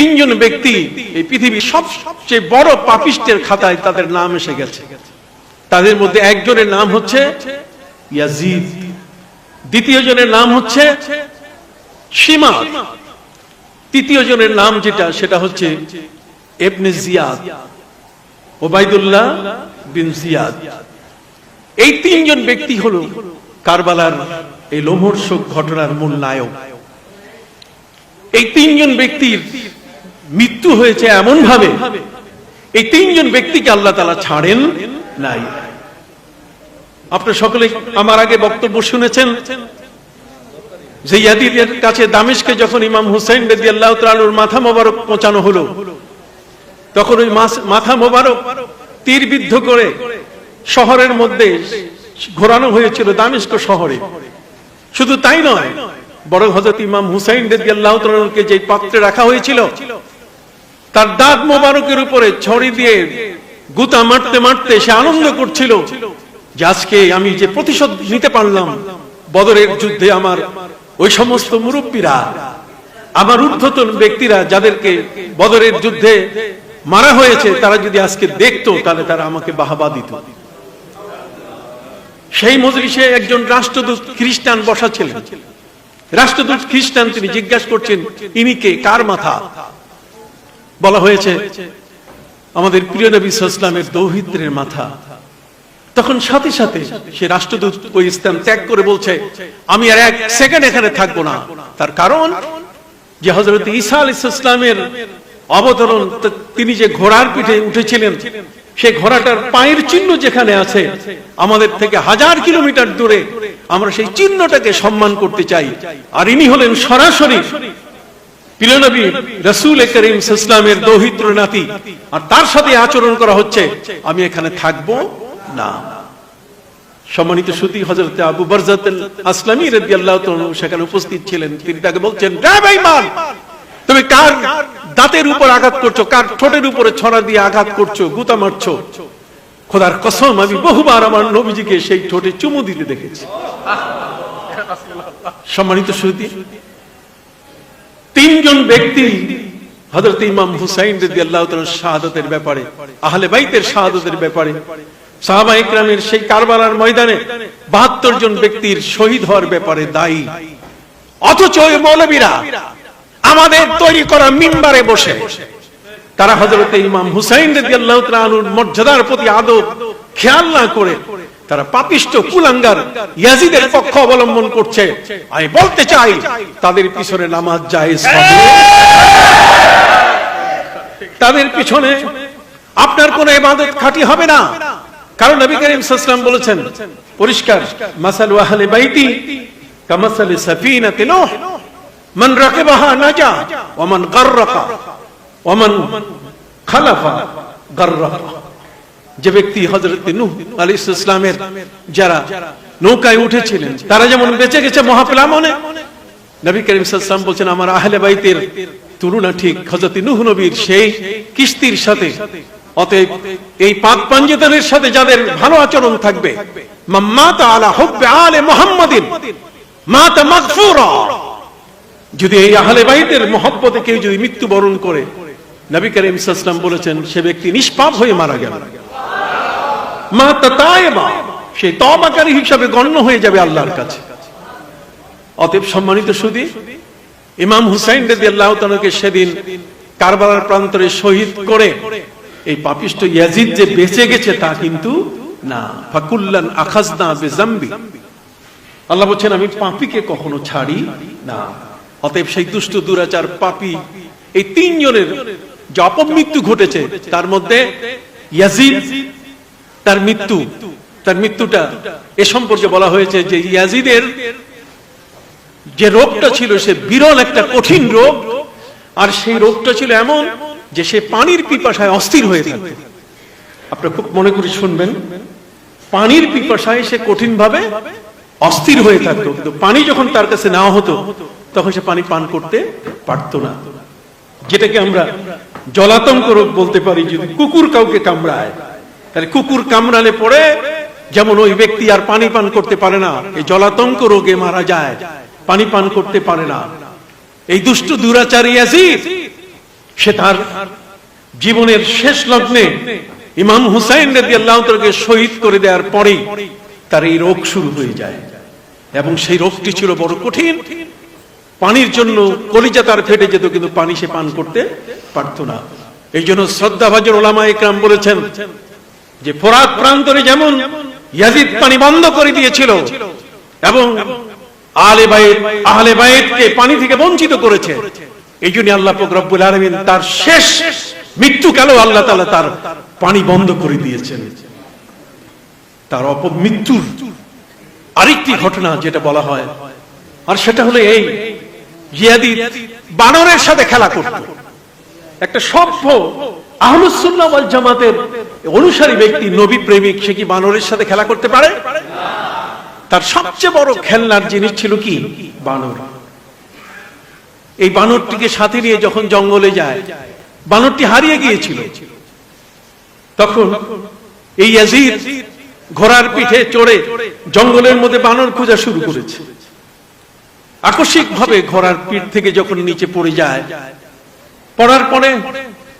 তিনজন ব্যক্তি এই পৃথিবীর সবচেয়ে বড় পাপিষ্টের খাতায় তাদের নাম এসে গেছে। তাদের মধ্যে একজনের নাম হচ্ছে ইয়াজিদ। দ্বিতীয় জনের নাম হচ্ছে সীমা তৃতীয় জনের নাম যেটা, সেটা হচ্ছে এবনে জিয়াদ, ওবায়দুল্লাহ বিন জিয়াদ। এই তিনজন ব্যক্তি হলো কারবালার এই লোমহর্ষক ঘটনার মূল নায়ক। এই তিনজন ব্যক্তির মৃত্যু হয়েছে এমন ভাবে এই তিনজন ব্যক্তিকে আল্লাহ তালা ছাড়েন নাই। আপনার সকলে আমার আগে বক্তব্য শুনেছেন যে ইয়াদিদের কাছে দামেশকে যখন ইমাম হুসাইন বেদি আল্লাহ তালুর মাথা মোবারক পৌঁছানো হলো, তখন ওই মাথা মোবারক তীর বিদ্ধ করে শহরের মধ্যে ঘোরানো হয়েছিল দামেস্ক শহরে। শুধু তাই নয় বড় হজরত ইমাম হুসাইন রেদি আল্লাহ যে পাত্রে রাখা হয়েছিল তার দাঁত মোবারকের উপরে ছড়ি দিয়ে গুতা মারতে মারতে সে আনন্দ করছিল যে আজকে আমি যে প্রতিশোধ নিতে পারলাম, বদরের যুদ্ধে আমার ওই সমস্ত মুরব্বীরা, আমার ঊর্ধ্বতন ব্যক্তিরা যাদেরকে বদরের যুদ্ধে মারা হয়েছে, তারা যদি আজকে দেখতো, তাহলে তারা আমাকে বাহাবা দিত। সেই মজলিসে একজন রাষ্ট্রদূত খ্রিস্টান বসা ছিলেন। রাষ্ট্রদূত খ্রিস্টান তিনি জিজ্ঞাসা করছেন, ইনি কে? কার মাথা? বলা হয়েছে, আমাদের প্রিয় নবী ইসলামের দৌহিত্রের মাথা। তখন সাথে সাথে সে রাষ্ট্রদূত ওই ইসলাম ত্যাগ করে বলছে, আমি আর এক সেকেন্ড এখানে থাকব না। তার কারণ যে হজরত ঈসা আল ইসলামের অবতরণ তিনি যে ঘোড়ার পিঠে উঠেছিলেন, সে ঘোড়াটার পায়ের চিহ্ন যেখানে আছে, আমাদের থেকে হাজার কিলোমিটার দূরে, আমরা সেই চিহ্নটাকে সম্মান করতে চাই। আর ইনি হলেন সরাসরি প্রিয়নবী রসুল করিম ইসলামের দৌহিত্র নাতি। আর তার সাথে আচরণ করা হচ্ছে, আমি এখানে থাকব না। সম্মানিত সুতি হজরত আবু বরজাত আসলামী তাআলা সেখানে উপস্থিত ছিলেন। তিনি তাকে বলছেন তুমি কার দাঁতের উপর আঘাত করছ, কার ঠোঁটের উপরে ছড়া দিয়ে আঘাত করছ, গুতা মারছো? খোদার কসম, আমি বহুবার আমার নবীজিকে সেই ঠোঁটে চুমু দিতে দেখেছি। সম্মানিত সুতি তিনজন ব্যক্তি হযরত ইমাম হুসাইন রাদিয়াল্লাহু তাআলা শাহাদাতের ব্যাপারে, আহলে বাইতের শাহাদাতের ব্যাপারে, সাহাবা ইকরামের সেই ময়দানে 72 জন ব্যক্তির শহীদ হওয়ার ব্যাপারে দায়ী। অথচ ওই মৌলবীরা আমাদের তৈরি করা মিম্বারে বসে। তারা হযরত ইমাম হুসাইন তাআলা আনহুর মর্যাদার প্রতি আদব খেয়াল না করে তারা পাপিষ্ট কুলাঙ্গার ইয়াজিদের পক্ষ অবলম্বন করছে। আমি বলতে চাই, তাদের পিছনে নামাজ জায়েজ হবে। তাদের পিছনে আপনার কোন ইবাদত খাঁটি হবে না। কারণ নবী করিম সাল্লাল্লাহু বলেছেন, পরিষ্কার, মাসালু আহলে বাইতি কামাসালি সাফিনাতি নূহ, মান রাকিবাহা নাজা ওয়া মান গাররাকা, ওয়া মান খালাফা গাররাকা। যে ব্যক্তি হযরত নূহ আলাইহিস সালামের যারা নৌকায় উঠেছিলেন, তারা যেমন বেঁচে গেছে মহাপ্লাবনে, নবী করিম সাল্লাল্লাহু বলছেন, আমার আহলে বাইতের তুলনা ঠিক হযরত নূহ নবীর সেই কিস্তির সাথে। অতএব এই পাক পাঞ্জেতনের সাথে যাদের ভালো আচরণ থাকবে, মাম্মাতা আলা হুব্বে আলে মুহাম্মাদিন, মাতা মাগফুরা। যদি এই আহলে বাইতের মহব্বতে কেউ যদি মৃত্যুবরণ করে, নবী করিম সাল্লাম বলেছেন, সে ব্যক্তি নিষ্পাপ হয়ে মারা গেল। মা সে তবাকারী হিসাবে গণ্য হয়ে যাবে আল্লাহর কাছে। অতএব সম্মানিত সুদী, ইমাম হুসাইন রেদি আল্লাহ সেদিন প্রান্তরে শহীদ করে এই পাপিষ্ট ইয়াজিদ যে বেঁচে গেছে তা কিন্তু না। ফাকুল্লান আখাজনা বেজাম্বি। আল্লাহ বলছেন, আমি পাপিকে কখনো ছাড়ি না। অতএব সেই দুষ্ট দুরাচার পাপি, এই তিনজনের যে অপমৃত্যু ঘটেছে, তার মধ্যে ইয়াজিদ তার মৃত্যু, তার মৃত্যুটা এ সম্পর্কে বলা হয়েছে যে ইয়াজিদের যে রোগটা ছিল সে বিরল একটা কঠিন রোগ, আর সেই রোগটা ছিল এমন যে সে পানির পিপাসায় অস্থির হয়ে থাকত। আপনারা খুব মনে করে শুনবেন, পানির পিপাসায় সে কঠিন ভাবে অস্থির হয়ে থাকতো। কিন্তু পানি যখন তার কাছে নেওয়া হতো, তখন সে পানি পান করতে পারতো না। যেটাকে আমরা জলাতঙ্ক রোগ বলতে পারি, যদি কুকুর কাউকে কামড়ায় তাহলে কুকুর কামড়ালে পরে যেমন ওই ব্যক্তি আর পানি পান করতে পারে না, এই জলাতঙ্ক রোগে মারা যায়, পানি পান করতে পারে না। এই দুষ্ট দুরাচারী আজিজ সে তার জীবনের শেষ লগ্নে ইমাম হুসাইন রাজি আল্লাহ শহীদ করে দেওয়ার পরেই তার এই রোগ শুরু হয়ে যায়। এবং সেই রোগটি ছিল বড় কঠিন। পানির জন্য কলিজা তার ফেটে যেত, কিন্তু পানি সে পান করতে পারত না। এই জন্য শ্রদ্ধাভাজন ওলামা একরাম বলেছেন যে ফোরাত প্রান্তরে যেমন ইয়াজিদ পানি বন্ধ করে দিয়েছিল এবং আলে বাইত, আহলে বাইতকে পানি থেকে বঞ্চিত করেছে, এই জন্য আল্লাহ পাক রব্বুল আলামিন তার শেষ মৃত্যুকালেও আল্লাহ তাআলা তার পানি বন্ধ করে দিয়েছেন। তার অপমৃত্যুর আরেকটি ঘটনা যেটা বলা হয়, আর সেটা হলো এই জিয়াদি বানরের সাথে খেলা করত। একটা সভ্য আহলুসুল্লাহ ওয়াল জামাতের অনুসারী ব্যক্তি, নবী প্রেমিক, সে কি বানরের সাথে খেলা করতে পারে? তার সবচেয়ে বড় খেলনার জিনিস ছিল কি? বানর। এই বানরটিকে সাথে নিয়ে যখন জঙ্গলে যায়, বানরটি হারিয়ে গিয়েছিল। তখন এই ইয়াজিদ ঘোড়ার পিঠে চড়ে জঙ্গলের মধ্যে বানর খোঁজা শুরু করেছে। আকস্মিক ভাবে ঘোড়ার পিঠ থেকে যখন নিচে পড়ে যায়, পড়ার পরে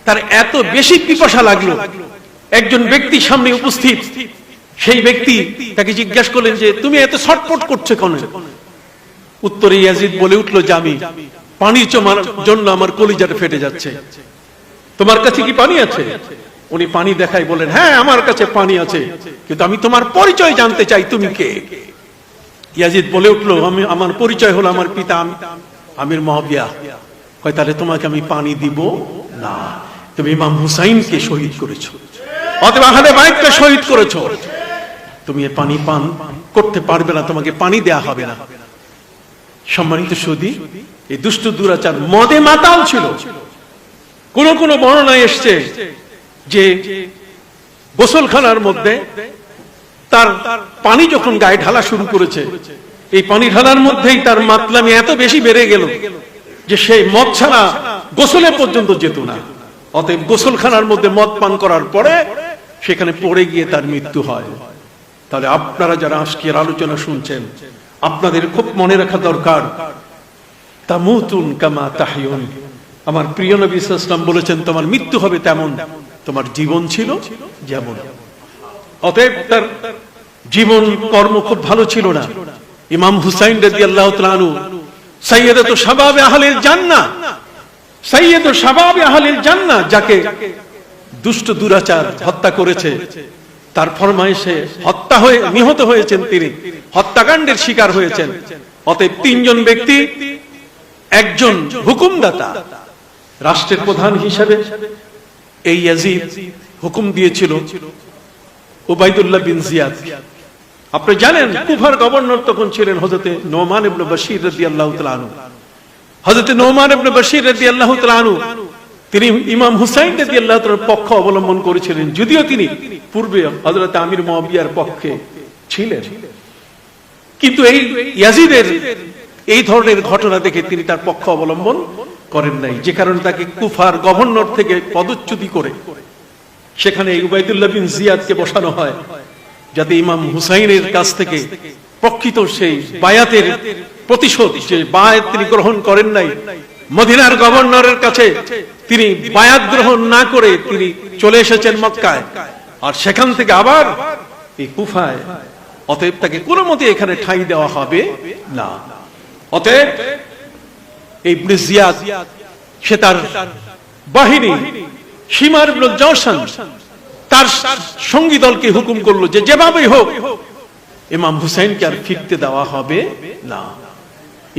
তার এত বেশি পিপাসা লাগল। একজন ব্যক্তি সামনে উপস্থিত, সেই ব্যক্তি তাকে জিজ্ঞাসা করলেন যে, তুমি এত ছটপট করছ কেন? উত্তরে ইয়াজিদ বলে উঠল যে, আমি পানি জমার জন্য আমার কলিজাটা ফেটে যাচ্ছে। তোমার কাছে কি পানি আছে? উনি পানি দেখাই বলেন হ্যাঁ আমার কাছে পানি আছে, কিন্তু আমি তোমার পরিচয় জানতে চাই, তুমি কে? ইয়াজিদ বলে উঠল, আমি, আমার পরিচয় হলো আমার পিতা আম- আমির মহাবিয়া। কয়, তাহলে তোমাকে আমি পানি দিব না তুমি ইমাম হুসাইনকে শহীদ করেছ, অথবা আহলে শহীদ করেছ। তুমি পানি পান করতে পারবে না, তোমাকে পানি দেয়া হবে না। সম্মানিত সুদী এই দুষ্ট দুরাচার মদে মাতাল ছিল। কোন কোন বর্ণনায় এসছে যে গোসলখানার মধ্যে তার পানি যখন গায়ে ঢালা শুরু করেছে, এই পানি ঢালার মধ্যেই তার মাতলামি এত বেশি বেড়ে গেল যে সেই মদ ছাড়া গোসলে পর্যন্ত যেত না। অতএব গোসলখানার মধ্যে মদ পান করার পরে সেখানে পড়ে গিয়ে তার মৃত্যু হয়। তাহলে আপনারা যারা আজকের আলোচনা শুনছেন, আপনাদের খুব মনে রাখা দরকার, তামুতুন কামা তাহিউন। আমার প্রিয় নবী ইসলাম বলেছেন, তোমার মৃত্যু হবে তেমন, তোমার জীবন ছিল যেমন। অতএব তার জীবন কর্ম খুব ভালো ছিল না। ইমাম হুসাইন রাজি আল্লাহ তালু সাইয়েদে তো আহলের জান্না সাইয়েদ সাবাবে আহলের জান্না যাকে দুষ্ট দুরাচার হত্যা করেছে। তার ফরমাইশে হত্যা হয়ে নিহত হয়েছেন তিনি। হত্যাকাণ্ডের শিকার হয়েছেন। অতএব তিনজন ব্যক্তি, একজন হুকুমদাতা। রাষ্ট্রের প্রধান হিসেবে এই হুকুম দিয়েছিল উবাইদুল্লাহ বিন জিয়াদ। আপনি জানেন কুফার গভর্নর তখন ছিলেন হজরতে নোমান ইবনে বশির রাদিয়াল্লাহু তাআলা আনহু। হজরতে নোমান ইবনে বশির রাদিয়াল্লাহু তাআলা আনহু, তিনি ইমাম হুসাইন রাদিয়াল্লাহু তাআলার পক্ষ অবলম্বন করেছিলেন, যদিও তিনি পূর্বে হযরত আমির মুয়াবিয়ার পক্ষে ছিলেন। কিন্তু এই ইয়াজিদের এই ধরনের ঘটনা দেখে তিনি তার পক্ষ অবলম্বন করেন নাই, যে কারণে তাকে কুফার গভর্নর থেকে পদচ্যুতি করে সেখানে উবাইদুল্লাহ বিন জিয়াদকে বসানো হয়। যাতে ইমাম হুসাইনের কাছ থেকে প্রকৃত সেই বায়াতের প্রতিশোধ যে বায়াত তিনি গ্রহণ করেন নাই, মদিনার গভর্নরের কাছে তিনি বায়াত গ্রহণ না করে তিনি চলে এসেছেন মক্কায়। আর সেখান থেকে আবার এই কুফায়। অতএব তাকে কোনো মতে এখানে ঠাঁই দেওয়া হবে না। অতএব এই ইবনে জিয়াদ, সে তার বাহিনী, সীমার জওশান তার সঙ্গী দলকে হুকুম করল যে যেভাবেই হোক, ইমাম হুসাইনকে আর ফিরতে দেওয়া হবে না।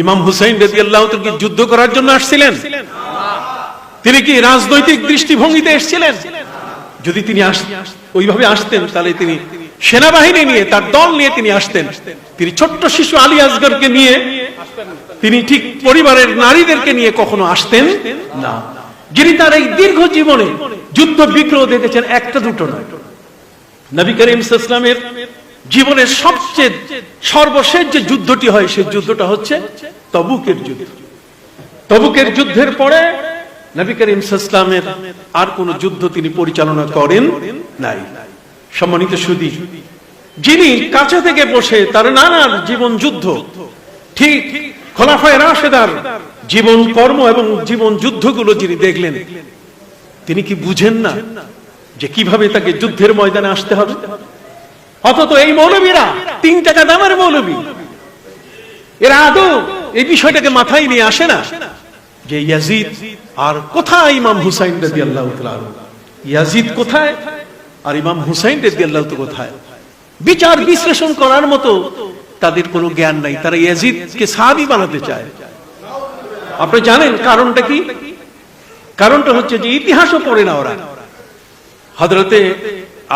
ইমাম হুসাইন রেদি আল্লাহ কি যুদ্ধ করার জন্য আসছিলেন? তিনি কি রাজনৈতিক দৃষ্টিভঙ্গিতে এসেছিলেন? যদি তিনি ওইভাবে আসতেন, তাহলে তিনি সেনাবাহিনী নিয়ে, তার দল নিয়ে তিনি আসতেন। তিনি ছোট্ট শিশু আলী আসগরকে নিয়ে, তিনি ঠিক পরিবারের নারীদেরকে নিয়ে কখনো আসতেন না। যিনি তার এই দীর্ঘ জীবনে যুদ্ধ বিগ্রহ দেখেছেন একটা দুটো নয়। নবী করিম ইসলামের জীবনের সবচেয়ে সর্বশেষ যে যুদ্ধটি হয়, সেই যুদ্ধটা হচ্ছে তবুকের যুদ্ধ। তবুকের যুদ্ধের পরে নবী করিম ইসলামের আর কোন যুদ্ধ তিনি পরিচালনা করেন নাই। সম্মানিত সুদী যিনি কাছে থেকে বসে তার নানার জীবন যুদ্ধ, ঠিক খোলাফায় রাশেদার জীবন কর্ম এবং জীবন যুদ্ধগুলো যিনি দেখলেন তিনি কি বুঝেন না যে কীভাবে তাকে যুদ্ধের ময়দানে আসতে হবে? অথচ এই মৌলবীরা তিন টাকা দামের মৌলবী। এরা আদৌ এই বিষয়টাকে মাথায় নিয়ে আসে না যে ইয়াজিদ আর কোথায় ইমাম হুসাইন রাজি আল্লাহ ইয়াজিদ কোথায় আর ইমাম হুসাইন রাজি আল্লাহ কোথায়? বিচার বিশ্লেষণ করার মতো তাদের কোনো জ্ঞান নাই। তারা ইয়াজিদকে সাহাবি বানাতে চায়। আপনি জানেন কারণটা কি? কারণটা হচ্ছে যে ইতিহাসও পড়ে না ওরা। হজরতে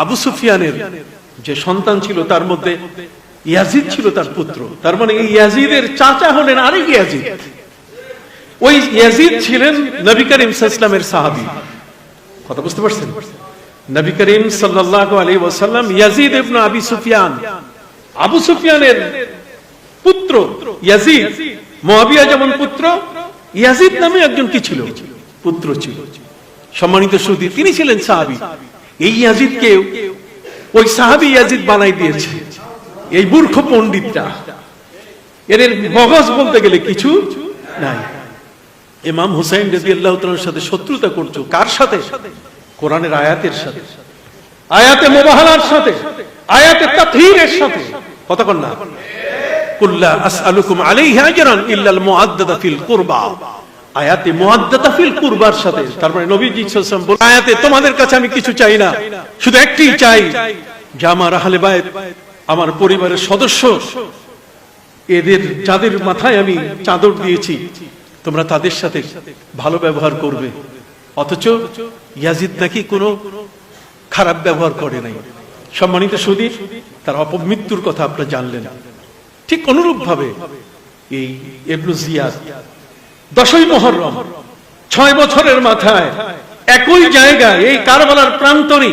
আবু সুফিয়ানের যে সন্তান ছিল, তার মধ্যে ইয়াজিদ ছিল তার পুত্র। তার মানে ইয়াজিদের চাচা হলেন আরেক ইয়াজিদ। ওই ইয়াজিদ ছিলেন নবী করিম ইসলামের সাহাবি। কথা বুঝতে পারছেন? নবী করিম সাল্লাল্লাহু আলাইহি ওয়াসাল্লাম, ইয়াজিদ ইবনে আবি সুফিয়ান। আবু সুফিয়ানের পুত্র ইয়াজিদ। মুয়াবিয়া যেমন পুত্র, ইয়াজিদ নামে একজন কি ছিল? পুত্র ছিল। সম্মানিত সুদী তিনি ছিলেন সাহাবি। এই ইয়াজিদকে ওই সাহাবি ইয়াজিদ বানাই দিয়েছে। এই মূর্খ পণ্ডিতটা এদের মগজ বলতে গেলে কিছু নাই। ইমাম হুসাইন রাজি আল্লাহ সাথে শত্রুতা করছ। কার সাথে? কোরআনের আয়াতের সাথে। আয়াতে মোবাহালার সাথে। আয়াতে তাথহীরের সাথে। কতক্ষণ না। কুল্লা আসআলুকুম আলাইহি আজরান ইল্লাল মুআদ্দাদা ফিল কুরবা। আয়াতে ফিল কুরবার সাথে। তারপরে নবীজি সাল্লাল্লাহু আলাইহি আয়াতে তোমাদের কাছে আমি কিছু চাই না। শুধু চাই, যে আমার আহলে আমার পরিবারের সদস্য, এদের যাদের মাথায় আমি চাদর দিয়েছি, তোমরা তাদের সাথে ভালো ব্যবহার করবে। অথচ ইয়াজিদ নাকি কোনো খারাপ ব্যবহার করে নাই। সম্মানিত সুদী তার অপমৃত্যুর কথা আপনারা জানলেন। ঠিক অনুরূপ ভাবে এই এবনু জিয়াদ দশই মহরম, ছয় বছরের মাথায়, একই জায়গায়, এই কারবালার প্রান্তরে,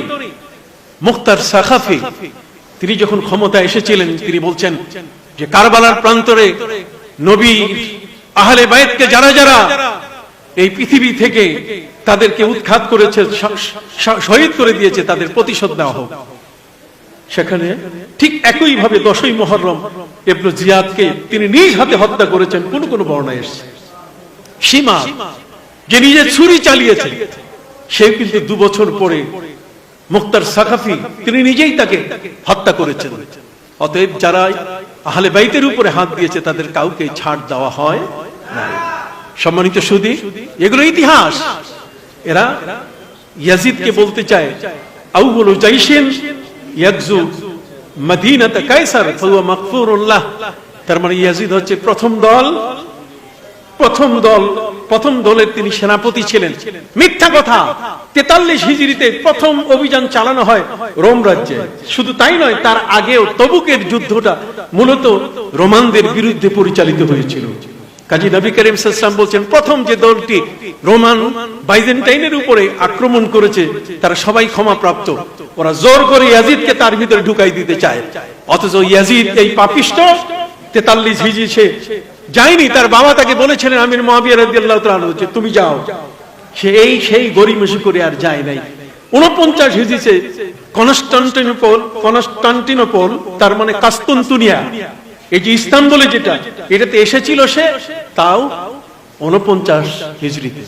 মুক্তার সাখাফি, তিনি যখন ক্ষমতা এসেছিলেন, তিনি বলছেন যে কারবালার প্রান্তরে নবী আহলে বাইতকে যারা যারা এই পৃথিবী থেকে তাদেরকে উৎখাত করেছে শহীদ করে দিয়েছে, তাদের প্রতিশোধ নেওয়া হোক। সেখানে ঠিক একই ভাবে দশই মহরম এবনু জিয়াদকে তিনি নিজ হাতে হত্যা করেছেন, কোন কোন বর্ণায় এসছে। সীমা যে নিজে ছুরি চালিয়েছে সে কিন্তু দু বছর পরে মুক্তার সাকাফি তিনি নিজেই তাকে হত্যা করেছেন। অতএব যারা আহলে বাইতের উপরে হাত দিয়েছে, তাদের কাউকে ছাড় দেওয়া হয় সম্মানিত সুদী, এগুলো ইতিহাস। এরা ইয়াজিদকে বলতে চায় আউবলু জাইশেন ইয়াকজু মদিনাতে কায়সার, ফাহুয়া মাগফুরুল্লাহ তার মানে ইয়াজিদ হচ্ছে প্রথম দল। প্রথম দল, প্রথম দলের তিনি সেনাপতি ছিলেন। মিথ্যা কথা। তেতাল্লিশ হিজড়িতে প্রথম অভিযান চালানো হয় রোম রাজ্যে। শুধু তাই নয়, তার আগেও তবুকের যুদ্ধটা মূলত রোমানদের বিরুদ্ধে পরিচালিত হয়েছিল। কাজী নবী করিম সাল্লাম বলছেন, প্রথম যে দলটি রোমান বাইজেন্টাইনের উপরে আক্রমণ করেছে, তারা সবাই ক্ষমা প্রাপ্ত ওরা জোর করে ইয়াজিদকে তার ভিতরে ঢুকাই দিতে চায়। অথচ ইয়াজিদ এই পাপিষ্ট। তেতাল্লিশ হিজি সে যায়নি, তার বাবা তাকে বলেছিলেন, আমির মহাবিয়া তাআলা হচ্ছে তুমি যাও। সে এই, সেই গরিমসি করে আর যায় নাই। উনপঞ্চাশ হিজিছে কনস্টান্টিনোপল কনস্টান্টিনোপল, তার মানে কাস্তন্তুনিয়া। এই যে ইস্তাম্বুলে যেটা, এটাতে এসেছিল সে, তাও উনপঞ্চাশ হিজড়িতে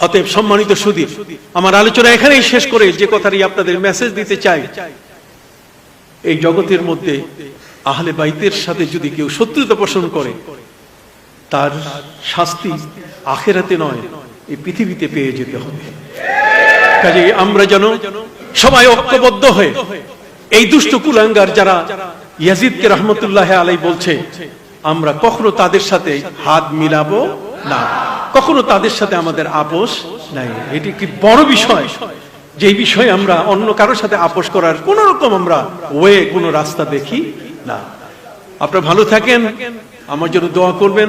অতএব সম্মানিত সুদীপ, আমার আলোচনা এখানেই শেষ করে যে কথাটি আপনাদের মেসেজ দিতে চাই। এই জগতের মধ্যে আহলে বাইতের সাথে যদি কেউ শত্রুতা পোষণ করে তার শাস্তি আখেরাতে নয়, এই পৃথিবীতে পেয়ে যেতে হবে। কাজে আমরা যেন সবাই ঐক্যবদ্ধ হয়ে এই দুষ্ট কুলাঙ্গার যারা ইয়াজিদকে রহমতুল্লাহ আলাই বলছে, আমরা কখনো তাদের সাথে হাত মিলাবো না। কখনো তাদের সাথে আমাদের আপোষ নাই। এটি একটি বড় বিষয় যে বিষয়ে আমরা অন্য কারোর সাথে আপোষ করার কোন রকম আমরা ওয়ে, কোন রাস্তা দেখি না। আপনারা ভালো থাকেন আমার জন্য দোয়া করবেন।